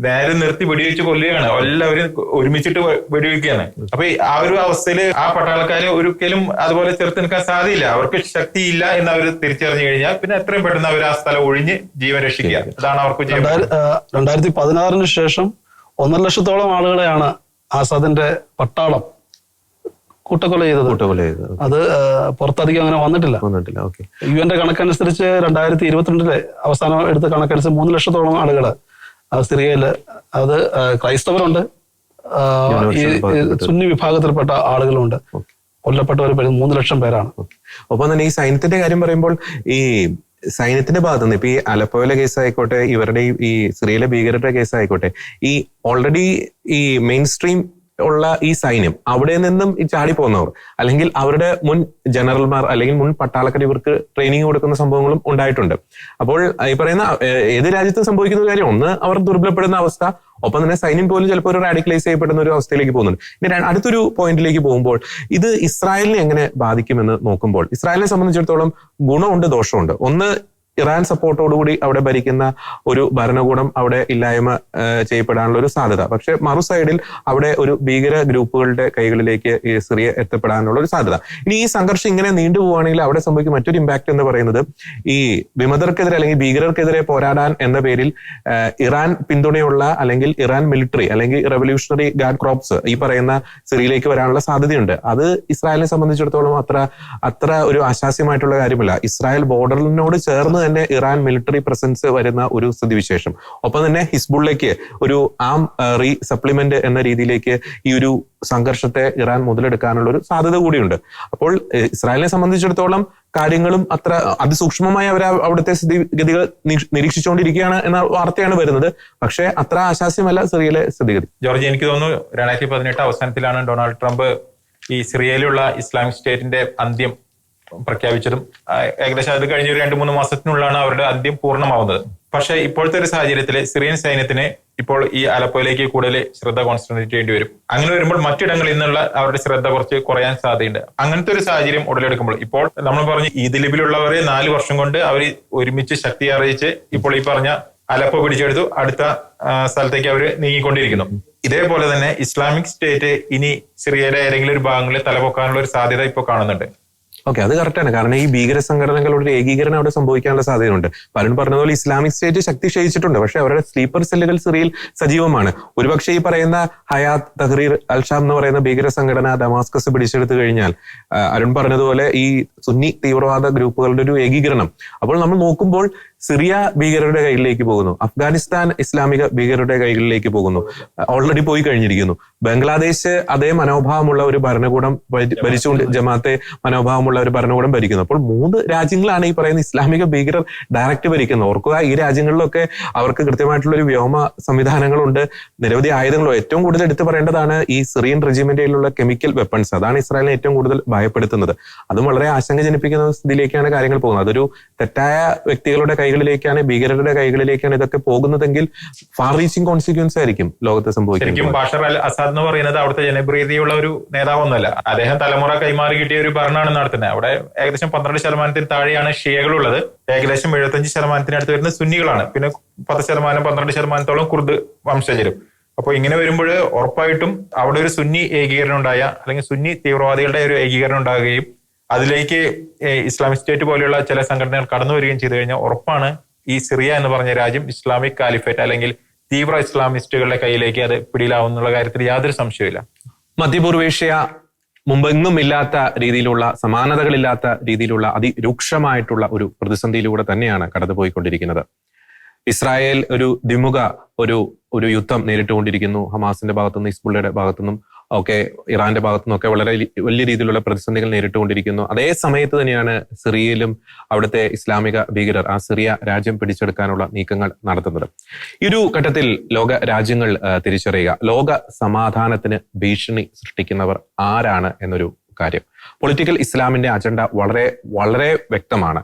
നേരെ നിർത്തി വെടിവെച്ച് കൊല്ലുകയാണ്. എല്ലാവരും ഒരുമിച്ചിട്ട് വെടിവെക്കുകയാണ്. അപ്പൊ ആ ഒരു അവസ്ഥയിൽ ആ പട്ടാളക്കാരെ ഒരിക്കലും അതുപോലെ ചെറുത്ത് നിൽക്കാൻ സാധ്യയില്ല അവർക്ക് ശക്തിയില്ല എന്ന് അവർ തിരിച്ചറിഞ്ഞു കഴിഞ്ഞാൽ പിന്നെ എത്രയും പെട്ടെന്ന് അവർ ആ സ്ഥലം ഒഴിഞ്ഞ് ജീവൻ രക്ഷിക്കുക. അതാണ് അവർക്ക് രണ്ടായിരത്തി പതിനാറിന് ശേഷം ഒന്നര ലക്ഷത്തോളം ആളുകളെയാണ് ആസാദിന്റെ പട്ടാളം കൂട്ടക്കൊല ചെയ്തത്? കൂട്ടക്കൊല ചെയ്തത്. അത് പുറത്തധികം അങ്ങനെ വന്നിട്ടില്ല. വന്നിട്ടില്ല ഓക്കെ. യു എന്റെ കണക്കനുസരിച്ച് രണ്ടായിരത്തി ഇരുപത്തിരണ്ടിലെ അവസാനം എടുത്ത കണക്കനുസരിച്ച് മൂന്ന് ലക്ഷത്തോളം ആളുകൾ സിറിയയിൽ അത് ക്രൈസ്തവരുണ്ട്. സുന്നി വിഭാഗത്തിൽപ്പെട്ട ആളുകളുണ്ട്. കൊല്ലപ്പെട്ടവർ പേര് മൂന്ന് ലക്ഷം പേരാണ്. ഒപ്പം തന്നെ ഈ സൈന്യത്തിന്റെ കാര്യം പറയുമ്പോൾ ഈ സൈന്യത്തിന്റെ ഭാഗത്ത് നിന്ന് ഇപ്പൊ ഈ അലപ്പോയിലെ കേസ് ആയിക്കോട്ടെ ഇവരുടെ ഈ- ഈ സിറിയയിലെ ഭീകരരുടെ കേസ് ആയിക്കോട്ടെ ഈ ഓൾറെഡി ഈ മെയിൻ സ്ട്രീം ഉള്ള ഈ സൈന്യം അവിടെ നിന്നും ചാടി പോകുന്നവർ അല്ലെങ്കിൽ അവരുടെ മുൻ ജനറൽമാർ അല്ലെങ്കിൽ മുൻ പട്ടാളക്കാർ ഇവർക്ക് ട്രെയിനിങ് കൊടുക്കുന്ന സംഭവങ്ങളും ഉണ്ടായിട്ടുണ്ട്. അപ്പോൾ ഈ പറയുന്ന ഏത് രാജ്യത്തും സംഭവിക്കുന്ന കാര്യം ഒന്ന് അവർ ദുർബലപ്പെടുന്ന അവസ്ഥ ഒപ്പം തന്നെ സൈന്യം പോലും ചിലപ്പോൾ ഒരു റാഡിക്കലൈസ് ചെയ്യപ്പെടുന്ന ഒരു അവസ്ഥയിലേക്ക് പോകുന്നുണ്ട്. ഇനി അടുത്തൊരു പോയിന്റിലേക്ക് പോകുമ്പോൾ ഇത് ഇസ്രായേലിനെ എങ്ങനെ ബാധിക്കുമെന്ന് നോക്കുമ്പോൾ ഇസ്രായേലിനെ സംബന്ധിച്ചിടത്തോളം ഗുണമുണ്ട് ദോഷമുണ്ട്. ഒന്ന് ഇറാൻ സപ്പോർട്ടോടുകൂടി അവിടെ ഭരിക്കുന്ന ഒരു ഭരണകൂടം അവിടെ ഇല്ലായ്മ ചെയ്യപ്പെടാനുള്ള ഒരു സാധ്യത. പക്ഷെ മറു സൈഡിൽ അവിടെ ഒരു ഭീകര ഗ്രൂപ്പുകളുടെ കൈകളിലേക്ക് സിറിയ എത്തപ്പെടാനുള്ള ഒരു സാധ്യത. ഇനി ഈ സംഘർഷം ഇങ്ങനെ നീണ്ടുപോവുകയാണെങ്കിൽ അവിടെ സംഭവിക്കുന്ന മറ്റൊരു ഇമ്പാക്ട് എന്ന് പറയുന്നത് ഈ വിമതർക്കെതിരെ അല്ലെങ്കിൽ ഭീകരർക്കെതിരെ പോരാടാൻ എന്ന പേരിൽ ഇറാൻ പിന്തുണയുള്ള അല്ലെങ്കിൽ ഇറാൻ മിലിറ്ററി അല്ലെങ്കിൽ റെവല്യൂഷണറി ഗാർഡ് ക്രോപ്സ് ഈ പറയുന്ന സിറിയയിലേക്ക് വരാനുള്ള സാധ്യതയുണ്ട്. അത് ഇസ്രായേലിനെ സംബന്ധിച്ചിടത്തോളം അത്ര അത്ര ഒരു ആശാസ്യമായിട്ടുള്ള കാര്യമല്ല. ഇസ്രായേൽ ബോർഡറിനോട് ചേർന്ന് തന്നെ ഇറാൻ മിലിറ്ററി പ്രസൻസ് വരുന്ന ഒരു സ്ഥിതിവിശേഷം. ഒപ്പം തന്നെ ഹിസ്ബുള്ളേക്ക് ഒരു ആം റീ സപ്ലിമെന്റ് എന്ന രീതിയിലേക്ക് ഈ ഒരു സംഘർഷത്തെ ഇറാൻ മുതലെടുക്കാനുള്ള ഒരു സാധ്യത കൂടിയുണ്ട്. അപ്പോൾ ഇസ്രായേലിനെ സംബന്ധിച്ചിടത്തോളം കാര്യങ്ങളും അത്ര അതിസൂക്ഷ്മമായി അവർ അവിടുത്തെ സ്ഥിതിഗതികൾ നിരീക്ഷിച്ചുകൊണ്ടിരിക്കുകയാണ് എന്ന വാർത്തയാണ് വരുന്നത്. പക്ഷേ അത്ര ആശാസ്യമല്ല സിറിയയിലെ സ്ഥിതിഗതി. ജോർജ് എനിക്ക് തോന്നുന്നു രണ്ടായിരത്തി പതിനെട്ട് അവസാനത്തിലാണ് ഡൊണാൾഡ് ട്രംപ് ഈ സിറിയയിലുള്ള ഇസ്ലാമിക് സ്റ്റേറ്റിന്റെ അന്ത്യം പ്രഖ്യാപിച്ചതും ഏകദേശം അത് കഴിഞ്ഞ ഒരു രണ്ട് മൂന്ന് മാസത്തിനുള്ളിലാണ് അവരുടെ ആദ്യം പൂർണമാവുന്നത്. പക്ഷെ ഇപ്പോഴത്തെ ഒരു സാഹചര്യത്തിൽ സിറിയൻ സൈന്യത്തിന് ഇപ്പോൾ ഈ അലപ്പോയിലേക്ക് കൂടുതൽ ശ്രദ്ധ കോൺസെൻട്രേറ്റ് ചെയ്യേണ്ടി വരും. അങ്ങനെ വരുമ്പോൾ മറ്റിടങ്ങളിൽ നിന്നുള്ള അവരുടെ ശ്രദ്ധ കുറച്ച് കുറയാൻ സാധ്യതയുണ്ട്. അങ്ങനത്തെ ഒരു സാഹചര്യം ഉടലെടുക്കുമ്പോൾ ഇപ്പോൾ നമ്മൾ പറഞ്ഞു ഈദിലിബിലുള്ളവരെ നാല് വർഷം കൊണ്ട് അവർ ഒരുമിച്ച് ശക്തി അറിയിച്ച് ഇപ്പോൾ ഈ പറഞ്ഞ അലപ്പ പിടിച്ചെടുത്തു. അടുത്ത സ്ഥലത്തേക്ക് അവർ നീങ്ങിക്കൊണ്ടിരിക്കുന്നു. ഇതേപോലെ തന്നെ ഇസ്ലാമിക് സ്റ്റേറ്റ് ഇനി സിറിയയുടെ ഏതെങ്കിലും ഒരു ഭാഗങ്ങളിൽ തലപൊക്കാനുള്ള ഒരു സാധ്യത ഇപ്പോൾ കാണുന്നുണ്ട്. ഓക്കെ അത് കറക്റ്റാണ് കാരണം ഈ ഭീകര സംഘടനകളുടെ ഒരു ഏകീകരണം അവിടെ സംഭവിക്കാനുള്ള സാധ്യതയുണ്ട്. പലരും പറഞ്ഞതുപോലെ ഇസ്ലാമിക് സ്റ്റേറ്റ് ശക്തി ക്ഷയിച്ചിട്ടുണ്ട്. പക്ഷേ അവരുടെ സ്ലീപ്പർ സെല്ലുകൾ സിറിയയിൽ സജീവമാണ്. ഒരുപക്ഷെ ഈ പറയുന്ന ഹയാത്ത് തഹ്രീർ അൽഷാം എന്ന് പറയുന്ന ഭീകര സംഘടന ഡമാസ്കസ് പിടിച്ചെടുത്തു കഴിഞ്ഞാൽ അരുൺ പറഞ്ഞതുപോലെ ഈ സുന്നി തീവ്രവാദ ഗ്രൂപ്പുകളുടെ ഒരു ഏകീകരണം. അപ്പോൾ നമ്മൾ നോക്കുമ്പോൾ സിറിയ ഭീകരരുടെ കയ്യിലേക്ക് പോകുന്നു. അഫ്ഗാനിസ്ഥാൻ ഇസ്ലാമിക ഭീകരരുടെ കൈകളിലേക്ക് പോകുന്നു. ഓൾറെഡി പോയി കഴിഞ്ഞിരിക്കുന്നു. ബംഗ്ലാദേശ് അതേ മനോഭാവമുള്ള ഒരു ഭരണകൂടം ഭരിച്ചുകൊണ്ട് ജമാഅത്തെ മനോഭാവമുള്ള ഒരു ഭരണകൂടം ഭരിക്കുന്നു. അപ്പോൾ മൂന്ന് രാജ്യങ്ങളാണ് ഈ പറയുന്ന ഇസ്ലാമിക ഭീകരർ ഡയറക്റ്റ് ഭരിക്കുന്നത്. ഓർക്കുക ഈ രാജ്യങ്ങളിലൊക്കെ അവർക്ക് കൃത്യമായിട്ടുള്ള ഒരു വ്യോമ സംവിധാനങ്ങളുണ്ട്. നിരവധി ആയുധങ്ങളും. ഏറ്റവും കൂടുതൽ എടുത്തു പറയേണ്ടതാണ് ഈ സിറിയൻ റെജിമിന്റെ ഉള്ള കെമിക്കൽ വെപ്പൺസ്. അതാണ് ഇസ്രായേലിനെ ഏറ്റവും കൂടുതൽ ഭയപ്പെടുത്തുന്നത്. അതും വളരെ ആശങ്ക ജനിപ്പിക്കുന്ന സ്ഥിതിയിലേക്കാണ് കാര്യങ്ങൾ പോകുന്നത്. അതൊരു തെറ്റായ വ്യക്തികളുടെ കൈകളിലേക്കാണ് ഭീകരരുടെ കൈകളിലേക്കാണ് ഇതൊക്കെ പോകുന്നതെങ്കിൽ ഫാർ റീച്ചിങ് കോൺസിക്വൻസ് ആയിരിക്കും ലോകത്തെ സംഭവിക്കും ബാഷർ അൽ അസാദ് എന്ന് പറയുന്നത് അവിടുത്തെ ജനപ്രീതിയുള്ള ഒരു നേതാവൊന്നുമല്ല. അദ്ദേഹം തലമുറ കൈമാറി കിട്ടിയ ഒരു ഭരണമാണ് നടത്തുന്നത്. അവിടെ ഏകദേശം പന്ത്രണ്ട് ശതമാനത്തിന് താഴെയാണ് ഷിയകളുള്ളത്. ഏകദേശം എഴുപത്തഞ്ച് ശതമാനത്തിനടുത്ത് വരുന്ന സുന്നികളാണ്. പിന്നെ പത്ത് ശതമാനം പന്ത്രണ്ട് ശതമാനത്തോളം കുർദ് വംശജരും. അപ്പോൾ ഇങ്ങനെ വരുമ്പോൾ ഉറപ്പായിട്ടും അവിടെ ഒരു സുന്നി ഏകീകരണം ഉണ്ടായ അല്ലെങ്കിൽ സുന്നി തീവ്രവാദികളുടെ ഒരു ഏകീകരണം ഉണ്ടാകുകയും അതിലേക്ക് ഇസ്ലാമിക് സ്റ്റേറ്റ് പോലെയുള്ള ചില സംഘടനകൾ കടന്നു വരികയും ചെയ്തു കഴിഞ്ഞാൽ ഉറപ്പാണ് ഈ സിറിയ എന്ന് പറഞ്ഞ രാജ്യം ഇസ്ലാമിക് കാലിഫേറ്റ് അല്ലെങ്കിൽ തീവ്ര ഇസ്ലാമിസ്റ്റുകളുടെ കയ്യിലേക്ക് അത് പിടിയിലാവുന്നുള്ള കാര്യത്തിൽ യാതൊരു സംശയമില്ല മധ്യപൂർവേഷ്യ മുമ്പെങ്ങും ഇല്ലാത്ത രീതിയിലുള്ള സമാനതകളില്ലാത്ത രീതിയിലുള്ള അതിരൂക്ഷമായിട്ടുള്ള ഒരു പ്രതിസന്ധിയിലൂടെ തന്നെയാണ് കടന്നുപോയിക്കൊണ്ടിരിക്കുന്നത്. ഇസ്രായേൽ ഒരു ദ്വിമുഖ ഒരു ഒരു യുദ്ധം നേരിട്ടുകൊണ്ടിരിക്കുന്നു. ഹമാസിന്റെ ഭാഗത്തുനിന്ന് ഹിസ്ബുള്ളയുടെ ഭാഗത്തുനിന്നും ഒക്കെ ഇറാന്റെ ഭാഗത്തു നിന്നൊക്കെ വളരെ വലിയ രീതിയിലുള്ള പ്രതിസന്ധികൾ നേരിട്ടുകൊണ്ടിരിക്കുന്നു. അതേ സമയത്ത് തന്നെയാണ് സിറിയയിലും അവിടുത്തെ ഇസ്ലാമിക ഭീകരർ ആ സിറിയ രാജ്യം പിടിച്ചെടുക്കാനുള്ള നീക്കങ്ങൾ നടത്തുന്നത്. ഈ ഒരു ഘട്ടത്തിൽ ലോക രാജ്യങ്ങൾ തിരിച്ചറിയുക. ലോക സമാധാനത്തിന് ഭീഷണി സൃഷ്ടിക്കുന്നവർ ആരാണ് എന്നൊരു കാര്യം. പൊളിറ്റിക്കൽ ഇസ്ലാമിന്റെ അജണ്ട വളരെ വളരെ വ്യക്തമാണ്.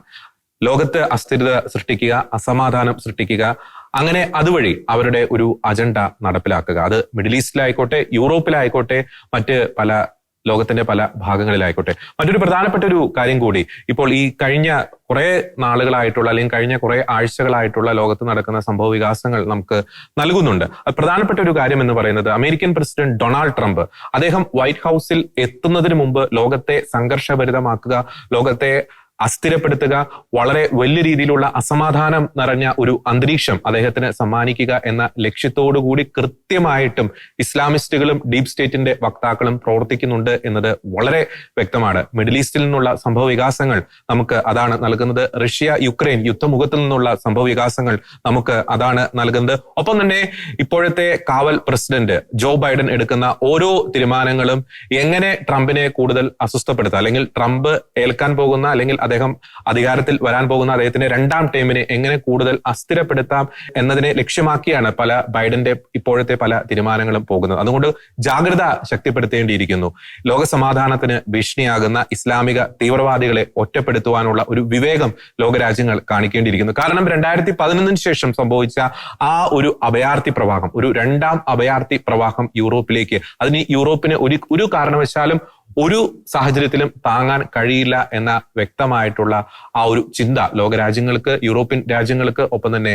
ലോകത്ത് അസ്ഥിരത സൃഷ്ടിക്കുക അസമാധാനം സൃഷ്ടിക്കുക അങ്ങനെ അതുവഴി അവരുടെ ഒരു അജണ്ട നടപ്പിലാക്കുക. അത് മിഡിൽ ഈസ്റ്റിലായിക്കോട്ടെ യൂറോപ്പിലായിക്കോട്ടെ മറ്റ് പല ലോകത്തിന്റെ പല ഭാഗങ്ങളിലായിക്കോട്ടെ. മറ്റൊരു പ്രധാനപ്പെട്ട ഒരു കാര്യം കൂടി. ഇപ്പോൾ ഈ കഴിഞ്ഞ കുറെ നാളുകളായിട്ടുള്ള അല്ലെങ്കിൽ കഴിഞ്ഞ കുറെ ആഴ്ചകളായിട്ടുള്ള ലോകത്ത് നടക്കുന്ന സംഭവ വികാസങ്ങൾ നമുക്ക് നൽകുന്നുണ്ട്. പ്രധാനപ്പെട്ട ഒരു കാര്യം എന്ന് പറയുന്നത് അമേരിക്കൻ പ്രസിഡന്റ് ഡൊണാൾഡ് ട്രംപ് അദ്ദേഹം വൈറ്റ് ഹൗസിൽ എത്തുന്നതിന് മുമ്പ് ലോകത്തെ സംഘർഷഭരിതമാക്കുക ലോകത്തെ അസ്ഥിരപ്പെടുത്തുക വളരെ വലിയ രീതിയിലുള്ള അസമാധാനം നിറഞ്ഞ ഒരു അന്തരീക്ഷം അദ്ദേഹത്തിന് സമ്മാനിക്കുക എന്ന ലക്ഷ്യത്തോടുകൂടി കൃത്യമായിട്ടും ഇസ്ലാമിസ്റ്റുകളും ഡീപ് സ്റ്റേറ്റിന്റെ വക്താക്കളും പ്രവർത്തിക്കുന്നുണ്ട് എന്നത് വളരെ വ്യക്തമാണ്. മിഡിൽ ഈസ്റ്റിൽ നിന്നുള്ള സംഭവ വികാസങ്ങൾ നമുക്ക് അതാണ് നൽകുന്നത്. റഷ്യ യുക്രൈൻ യുദ്ധമുഖത്തിൽ നിന്നുള്ള സംഭവ വികാസങ്ങൾ നമുക്ക് അതാണ് നൽകുന്നത്. ഒപ്പം തന്നെ ഇപ്പോഴത്തെ കാവൽ പ്രസിഡന്റ് ജോ ബൈഡൻ എടുക്കുന്ന ഓരോ തീരുമാനങ്ങളും എങ്ങനെ ട്രംപിനെ കൂടുതൽ അസ്വസ്ഥപ്പെടുത്തുക അല്ലെങ്കിൽ ട്രംപ് ഏൽക്കാൻ പോകുന്ന അല്ലെങ്കിൽ അദ്ദേഹം അധികാരത്തിൽ വരാൻ പോകുന്ന അദ്ദേഹത്തിന്റെ രണ്ടാം ടൈമിനെ എങ്ങനെ കൂടുതൽ അസ്ഥിരപ്പെടുത്താം എന്നതിനെ ലക്ഷ്യമാക്കിയാണ് പല ബൈഡന്റെ ഇപ്പോഴത്തെ പല തീരുമാനങ്ങളും പോകുന്നത്. അതുകൊണ്ട് ജാഗ്രത ശക്തിപ്പെടുത്തേണ്ടിയിരിക്കുന്നു. ലോക സമാധാനത്തിന് ഭീഷണിയാകുന്ന ഇസ്ലാമിക തീവ്രവാദികളെ ഒറ്റപ്പെടുത്തുവാനുള്ള ഒരു വിവേകം ലോകരാജ്യങ്ങൾ കാണിക്കേണ്ടിയിരിക്കുന്നു. കാരണം രണ്ടായിരത്തി പതിനൊന്നിന് ശേഷം സംഭവിച്ച ആ ഒരു അഭയാർത്ഥി പ്രവാഹം ഒരു രണ്ടാം അഭയാർത്ഥി പ്രവാഹം യൂറോപ്പിലേക്ക് അതിന് യൂറോപ്പിന് ഒരു ഒരു കാരണവശാലും ഒരു സാഹചര്യത്തിലും താങ്ങാൻ കഴിയില്ല എന്ന വ്യക്തമായിട്ടുള്ള ആ ഒരു ചിന്ത ലോകരാജ്യങ്ങൾക്ക് യൂറോപ്യൻ രാജ്യങ്ങൾക്ക് ഒപ്പം തന്നെ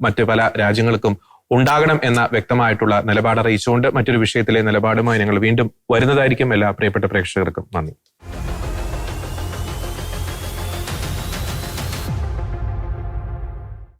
മറ്റു പല രാജ്യങ്ങൾക്കും ഉണ്ടാകണം എന്ന വ്യക്തമായിട്ടുള്ള നിലപാട് അറിയിച്ചുകൊണ്ട് മറ്റൊരു വിഷയത്തിലെ നിലപാടുമായി ഞങ്ങൾ വീണ്ടും വരുന്നതായിരിക്കും എല്ലാ പ്രിയപ്പെട്ട പ്രേക്ഷകർക്കും നന്ദി.